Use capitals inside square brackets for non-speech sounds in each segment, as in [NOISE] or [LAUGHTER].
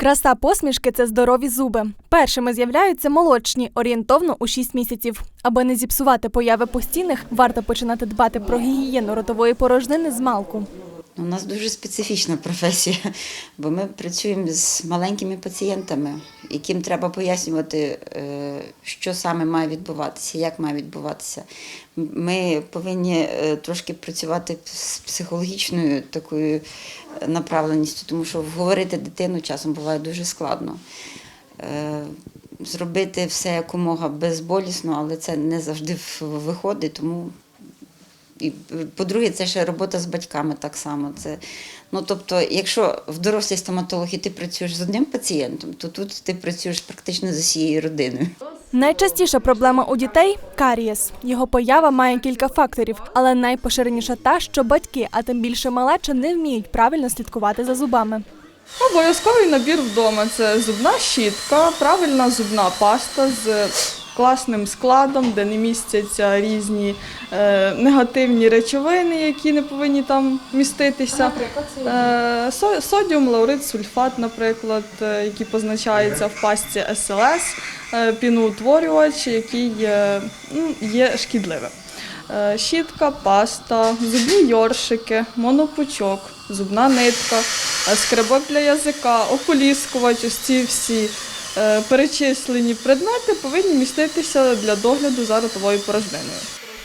Краса посмішки це здорові зуби. Першими з'являються молочні, орієнтовно у 6 місяців. Аби не зіпсувати появи постійних, варто починати дбати про гігієну ротової порожнини з малку. У нас дуже специфічна професія, [LAUGHS] бо ми працюємо з маленькими пацієнтами, яким треба пояснювати, е, що саме має відбуватися, як має відбуватися. Ми повинні е, трошки працювати з психологічною такою направленістю, тому що вговорити дитину часом буває дуже складно. Е, Зробити все якомога безболісно, але це не завжди виходить, тому і, по-друге, це ще робота з батьками так само. Це, ну, тобто, якщо в дорослій стоматології ти працюєш з одним пацієнтом, то тут ти працюєш практично з усією родиною. Найчастіша проблема у дітей карієс. Його поява має кілька факторів, але найпоширеніша та, що батьки, а тим більше малеча, не вміють правильно слідкувати за зубами. Обов'язковий набір вдома це зубна щітка, правильна зубна паста з класним складом, де не містяться різні е, негативні речовини, які не повинні там міститися. Е, со- содіум, лаурид, сульфат, наприклад, е, які позначаються в пастці СЛС, е, піноутворювач, який е, ну, є шкідливим. Е, Щітка, паста, зубні йоршики, монопучок, зубна нитка, е, скребок для язика, ополіскувач, ось ці всі перечислені предмети повинні міститися для догляду за ротовою порожниною.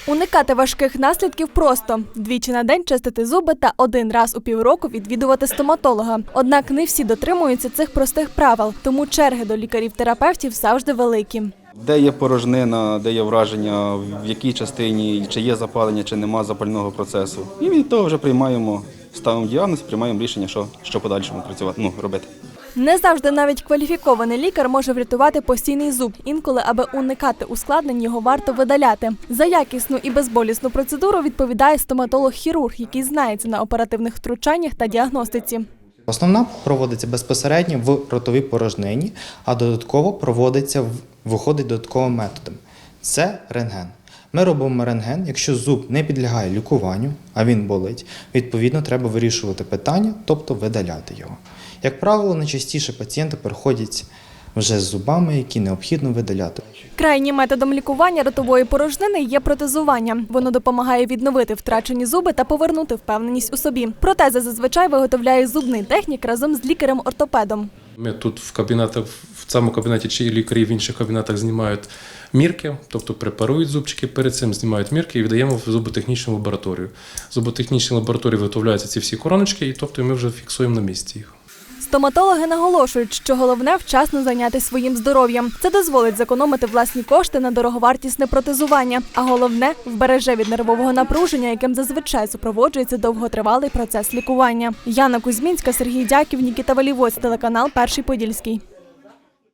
Уникати важких наслідків просто двічі на день чистити зуби та один раз у півроку відвідувати стоматолога. Однак не всі дотримуються цих простих правил, тому черги до лікарів-терапевтів завжди великі. Де є порожнина, де є враження, в якій частині, чи є запалення, чи нема запального процесу. І від того вже приймаємо, ставимо діагноз, приймаємо рішення, що, що подальшому працювати, ну, робити. Не завжди навіть кваліфікований лікар може врятувати постійний зуб. Інколи, аби уникати ускладнень, його варто видаляти. За якісну і безболісну процедуру відповідає стоматолог-хірург, який знається на оперативних втручаннях та діагностиці. Основна проводиться безпосередньо в ротовій порожнині, а додатково проводиться виходить додатковим методом. Це рентген. Ми робимо рентген, якщо зуб не підлягає лікуванню, а він болить, відповідно треба вирішувати питання, тобто видаляти його. Як правило, найчастіше пацієнти приходять вже з зубами, які необхідно видаляти. Крайнім методом лікування ротової порожнини є протезування. Воно допомагає відновити втрачені зуби та повернути впевненість у собі. Протези зазвичай виготовляє зубний технік разом з лікарем-ортопедом. Ми тут в кабінетах, в цьому кабінеті чи лікарі в інших кабінетах знімають мірки, тобто препарують зубчики, перед цим знімають мірки і віддаємо в зуботехнічну лабораторію. В зуботехнічній лабораторії виготовляються ці всі короночки, і тобто ми вже фіксуємо на місці їх. Стоматологи наголошують, що головне вчасно зайнятися своїм здоров'ям. Це дозволить зекономити власні кошти на дороговартісне протезування, а головне вбереже від нервового напруження, яким зазвичай супроводжується довготривалий процес лікування. Яна Кузьмінська, Сергій Дяків, Нікіта Валівоць, телеканал Перший Подільський.